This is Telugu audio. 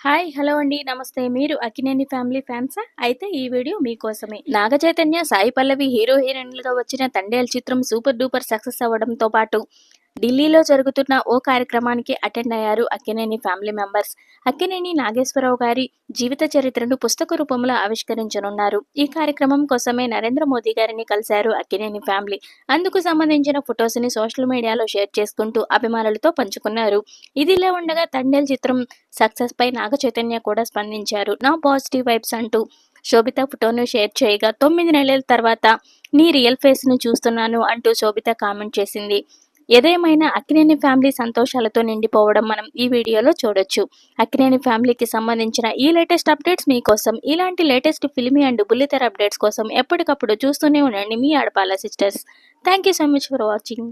హాయ్ హలో అండి. నమస్తే. మీరు అకినేని ఫ్యామిలీ ఫ్యాన్సా? అయితే ఈ వీడియో మీకోసమే నాగ చైతన్య సాయి పల్లవి హీరో హీరోయిన్లుగా వచ్చిన తండేల్ చిత్రం సూపర్ డూపర్ సక్సెస్ అవ్వడంతో పాటు ఢిల్లీలో జరుగుతున్న ఓ కార్యక్రమానికి అటెండ్ అయ్యారు అక్కినేని ఫ్యామిలీ మెంబర్స్. అక్కినేని నాగేశ్వరరావు గారి జీవిత చరిత్రను పుస్తక రూపంలో ఆవిష్కరించనున్నారు. ఈ కార్యక్రమం కోసమే నరేంద్ర మోదీ గారిని కలిశారు అక్కినేని ఫ్యామిలీ. అందుకు సంబంధించిన ఫొటోస్ని సోషల్ మీడియాలో షేర్ చేసుకుంటూ అభిమానులతో పంచుకున్నారు. ఇదిలా ఉండగా తండేల్ చిత్రం సక్సెస్ పై నాగ చైతన్య కూడా స్పందించారు. నా పాజిటివ్ వైబ్స్ అంటూ శోభిత ఫోటోను షేర్ చేయగా తొమ్మిది నెలల తర్వాత నీ రియల్ ఫేస్ను చూస్తున్నాను అంటూ శోభిత కామెంట్ చేసింది. ఏదేమైనా అక్కినేని ఫ్యామిలీ సంతోషాలతో నిండిపోవడం మనం ఈ వీడియోలో చూడొచ్చు. అక్కినేని ఫ్యామిలీకి సంబంధించిన ఈ లేటెస్ట్ అప్డేట్స్ మీకోసం ఇలాంటి లేటెస్ట్ ఫిల్మీ అండ్ బుల్లితెర అప్డేట్స్ కోసం ఎప్పటికప్పుడు చూస్తూనే ఉండండి మీ Adapala sisters. Thank you so much for watching.